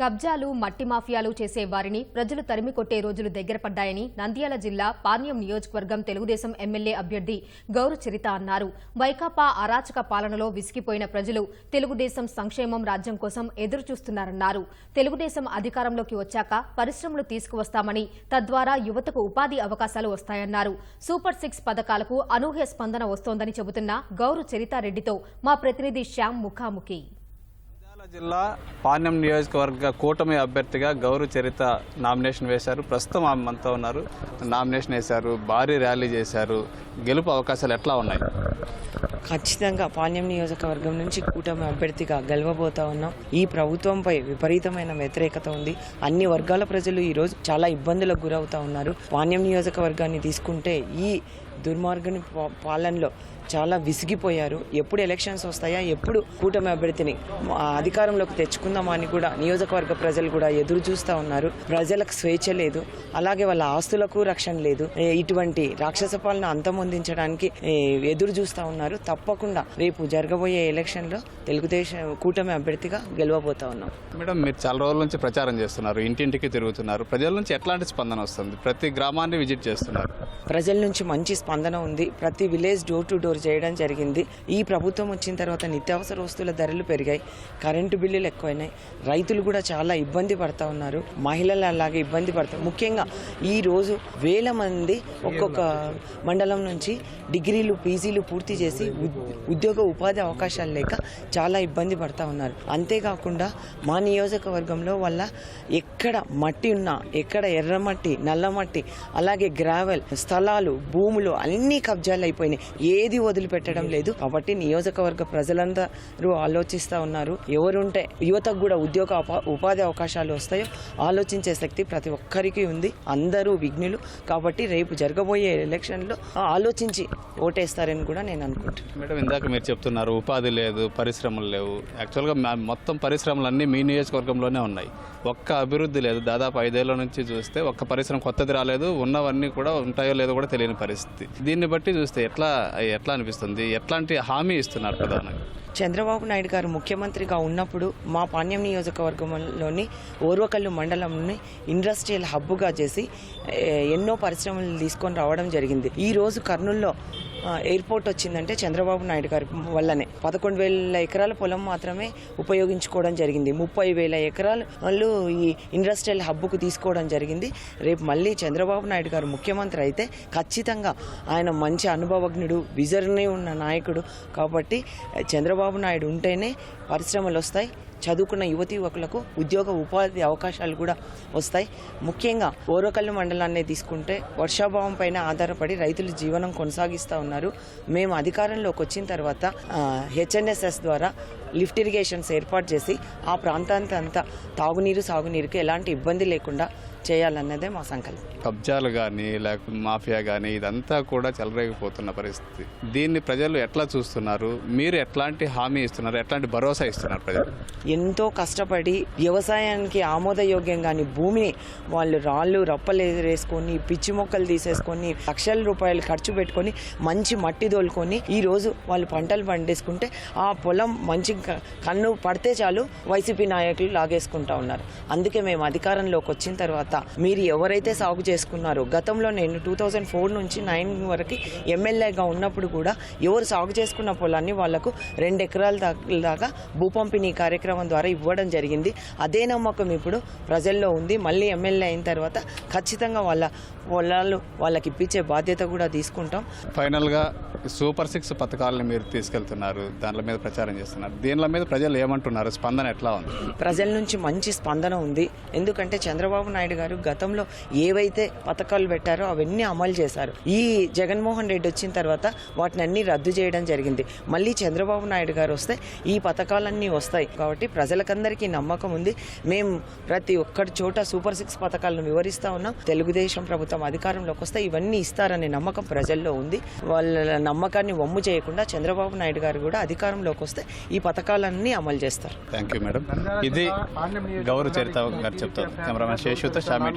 కబ్జాలు మట్టి మాఫియాలు చేసే వారిని ప్రజలు తరిమి కొట్టే రోజులు దగ్గర పడ్డాయని నంద్యాల జిల్లా పార్న్యం నియోజకవర్గం తెలుగుదేశం ఎమ్మెల్యే అభ్యర్థి గౌరు చరిత అన్నారు. వైకాపా అరాచక పాలనలో విసిగిపోయిన ప్రజలు తెలుగుదేశం సంక్షేమం రాజ్యం కోసం ఎదురుచూస్తున్నారన్నారు. తెలుగుదేశం అధికారంలోకి వచ్చాక పరిశ్రమలు తీసుకువస్తామని తద్వారా యువతకు ఉపాధి అవకాశాలు వస్తాయన్నారు. సూపర్ సిక్స్ పథకాలకు అనూహ్య స్పందన వస్తోందని చెబుతున్న గౌరు చరితారెడ్డితో మా ప్రతినిధి శ్యామ్ ముఖాముఖి. జిల్లా పాణ్యం నియోజకవర్గ కూటమి అభ్యర్థిగా గౌరవ చరిత నామినేషన్ వేశారు. ప్రస్తుతం ఆమె మనతో ఉన్నారు. నామినేషన్ వేశారు భారీ ర్యాలీ చేశారు. గెలుపు అవకాశాలు ఎట్లా ఉన్నాయి? ఖచ్చితంగా పాణ్యం నియోజకవర్గం నుంచి కూటమి అభ్యర్థిగా గెలవబోతా ఉన్నాం. ఈ ప్రభుత్వంపై విపరీతమైన వ్యతిరేకత ఉంది. అన్ని వర్గాల ప్రజలు ఈరోజు చాలా ఇబ్బందులకు గురవుతా ఉన్నారు. పాణ్యం నియోజకవర్గాన్ని తీసుకుంటే ఈ దుర్మార్గని పాలనలో చాలా విసిగిపోయారు. ఎప్పుడు ఎలక్షన్స్ వస్తాయా? ఎప్పుడు కూటమి అభ్యర్థిని అధికారంలోకి తెచ్చుకుందామా అని కూడా నియోజకవర్గ ప్రజలు కూడా ఎదురు చూస్తూ ఉన్నారు. ప్రజలకు స్వేచ్ఛ లేదు. అలాగే వాళ్ళ ఆస్తులకు రక్షణ లేదు. ఇటువంటి రాక్షస పాలన అంతమొందించడానికి ఎదురు చూస్తూ ఉన్నారు. తప్పకుండా రేపు జరగబోయే ఎలక్షన్లో తెలుగుదేశం కూటమి అభ్యర్థిగా గెలవబోతా ఉన్నాం. మేడం మీరు చాలా రోజుల నుంచి ప్రచారం చేస్తున్నారు. ఇంటింటికి తిరుగుతున్నారు. ప్రజల నుంచి ఎట్లాంటి స్పందన వస్తుంది? ప్రతి గ్రామాన్ని విజిట్ చేస్తున్నారు. ప్రజల నుంచి మంచి స్పందన ఉంది. ప్రతి విలేజ్ డోర్ టు డోర్ చేయడం జరిగింది. ఈ ప్రభుత్వం వచ్చిన తర్వాత నిత్యావసర వస్తువుల ధరలు పెరిగాయి. కరెంటు బిల్లులు ఎక్కువైనాయి. రైతులు కూడా చాలా ఇబ్బంది పడతా ఉన్నారు. మహిళలు అలాగే ఇబ్బంది పడతారు ముఖ్యంగా ఈ రోజు వేల మంది ఒక్కొక్క మండలం నుంచి డిగ్రీలు పీజీలు పూర్తి చేసి ఉద్యోగ ఉపాధి అవకాశాలు లేక చాలా ఇబ్బంది పడతా ఉన్నారు. అంతేకాకుండా మా నియోజకవర్గంలో వల్ల ఎక్కడ మట్టి ఉన్నా ఎక్కడ ఎర్రమట్టి నల్లమట్టి అలాగే గ్రావెల్ స్థలాలు భూములు అన్ని కబ్జాలు అయిపోయినాయి. ఏది వదిలిపెట్టడం లేదు. కాబట్టి నియోజకవర్గ ప్రజలందరూ ఆలోచిస్తూ ఉన్నారు. ఎవరుంటే యువతకు కూడా ఉద్యోగ ఉపాధి అవకాశాలు వస్తాయో ఆలోచించే శక్తి ప్రతి ఒక్కరికి ఉంది. అందరూ విఘ్నులు. కాబట్టి రేపు జరగబోయే ఎలక్షన్లో ఆలోచించి ఓటేస్తారని కూడా నేను అనుకుంటున్నాను. మేడం ఇందాక మీరు చెప్తున్నారు ఉపాధి లేదు పరిశ్రమలు లేవు. యాక్చువల్గా మా- మొత్తం పరిశ్రమలన్నీ మీ నియోజకవర్గంలోనే ఉన్నాయి. ఒక్క అభివృద్ధి లేదు. దాదాపు ఐదేళ్ళ నుంచి చూస్తే ఒక్క పరిశ్రమ కొత్తది రాలేదు. ఉన్నవన్నీ కూడా ఉంటాయో లేదో కూడా తెలియని పరిస్థితి. దీన్ని బట్టి చూస్తే ఎట్లా ఎట్లా అనిపిస్తుంది? ఎట్లాంటి హామీ ఇస్తున్నారు ప్రధానంగా? చంద్రబాబు నాయుడు గారు ముఖ్యమంత్రిగా ఉన్నప్పుడు మా పాణ్యం నియోజకవర్గంలోని ఓర్వకల్లు మండలంని ఇండస్ట్రియల్ హబ్గా చేసి ఎన్నో పరిశ్రమలు తీసుకొని రావడం జరిగింది. ఈ రోజు కర్నూల్లో ఎయిర్పోర్ట్ వచ్చిందంటే చంద్రబాబు నాయుడు గారి వల్లనే. పదకొండు వేల ఎకరాల పొలం మాత్రమే ఉపయోగించుకోవడం జరిగింది. ముప్పై వేల ఎకరాలు ఈ ఇండస్ట్రియల్ హబ్కు తీసుకోవడం జరిగింది. రేపు మళ్ళీ చంద్రబాబు నాయుడు గారు ముఖ్యమంత్రి అయితే ఖచ్చితంగా ఆయన మంచి అనుభవజ్ఞుడు విజర్నీ ఉన్న నాయకుడు. కాబట్టి చంద్రబాబు నాయుడు ఉంటేనే పరిశ్రమలు వస్తాయి. చదువుకున్న యువతి యువకులకు ఉద్యోగ ఉపాధి అవకాశాలు కూడా వస్తాయి. ముఖ్యంగా ఓరకల్లు మండలాన్ని తీసుకుంటే వర్షాభావం పైన ఆధారపడి రైతులు జీవనం కొనసాగిస్తూ ఉన్నారు. మేము అధికారంలోకి వచ్చిన తర్వాత హెచ్ఎన్ఎస్ఎస్ ద్వారా లిఫ్ట్ ఇరిగేషన్స్ ఏర్పాటు చేసి ఆ ప్రాంతానికి అంతా తాగునీరు సాగునీరుకి ఎలాంటి ఇబ్బంది లేకుండా చేయాలన్నదే మా సంకల్పం. కబ్జాలు కానీ లేకపోతే మాఫియా కానీ ఇదంతా కూడా చెలరేగిపోతున్న పరిస్థితి. దీన్ని ప్రజలు ఎట్లా చూస్తున్నారు? మీరు ఎట్లాంటి హామీ ఇస్తున్నారు? ఎట్లాంటి భరోసా ఇస్తున్నారు ప్రజలు? ఎంతో కష్టపడి వ్యవసాయానికి ఆమోదయోగ్యంగాని భూమిని వాళ్ళు రాళ్ళు రప్పలు వేసుకొని పిచ్చి మొక్కలు తీసేసుకొని లక్షల రూపాయలు ఖర్చు పెట్టుకొని మంచి మట్టి దోలుకొని ఈ రోజు వాళ్ళు పంటలు పండేసుకుంటే ఆ పొలం మంచి కన్ను పడితే చాలు వైసీపీ నాయకులు లాగేసుకుంటా ఉన్నారు. అందుకే మేము అధికారంలోకి వచ్చిన తర్వాత మీరు ఎవరైతే సాగు చేసుకున్నారో గతంలో నేను టూ థౌజండ్ ఫోర్ నుంచి నైన్ వరకు ఎమ్మెల్యేగా ఉన్నప్పుడు కూడా ఎవరు సాగు చేసుకున్న పొలాన్ని వాళ్ళకు రెండు ఎకరాల దాకా భూ పంపిణీ కార్యక్రమం ద్వారా ఇవ్వడం జరిగింది. అదే నమ్మకం ఇప్పుడు ప్రజల్లో ఉంది. మళ్ళీ ఎమ్మెల్యే అయిన తర్వాత ఖచ్చితంగా వాళ్ళ పొలాలు వాళ్ళకి ఇప్పించే బాధ్యత కూడా తీసుకుంటాం. ఫైనల్గా సూపర్ సిక్స్ పథకాలను మీరు తీసుకెళ్తున్నారు దాని మీద ప్రచారం చేస్తున్నారు. దీనిల మీద ప్రజలు ఏమంటున్నారు? స్పందన ఎట్లా ఉంది? ప్రజల నుంచి మంచి స్పందన ఉంది. ఎందుకంటే చంద్రబాబు నాయుడు గారు గతంలో ఏవైతే పథకాలు పెట్టారో అవన్నీ అమలు చేశారు. ఈ జగన్మోహన్ రెడ్డి వచ్చిన తర్వాత వాటిని అన్ని రద్దు చేయడం జరిగింది. మళ్ళీ చంద్రబాబు నాయుడు గారు వస్తే ఈ పథకాలన్నీ వస్తాయి. కాబట్టి ప్రజలకందరికీ నమ్మకం ఉంది. మేము ప్రతి ఒక్కటి చోట సూపర్ సిక్స్ పథకాలను వివరిస్తా ఉన్నాం. తెలుగుదేశం ప్రభుత్వం అధికారంలోకి వస్తే ఇవన్నీ ఇస్తారనే నమ్మకం ప్రజల్లో ఉంది. వాళ్ళ నమ్మకాన్ని వమ్ము చేయకుండా చంద్రబాబు నాయుడు గారు కూడా అధికారంలోకి వస్తే ఈ పథకాలన్నీ అమలు చేస్తారు. థ్యాంక్ యూ మేడం ఇది గౌరవ చరిత గారు చెప్తారు. Cameraman శేషుతో Xiaomi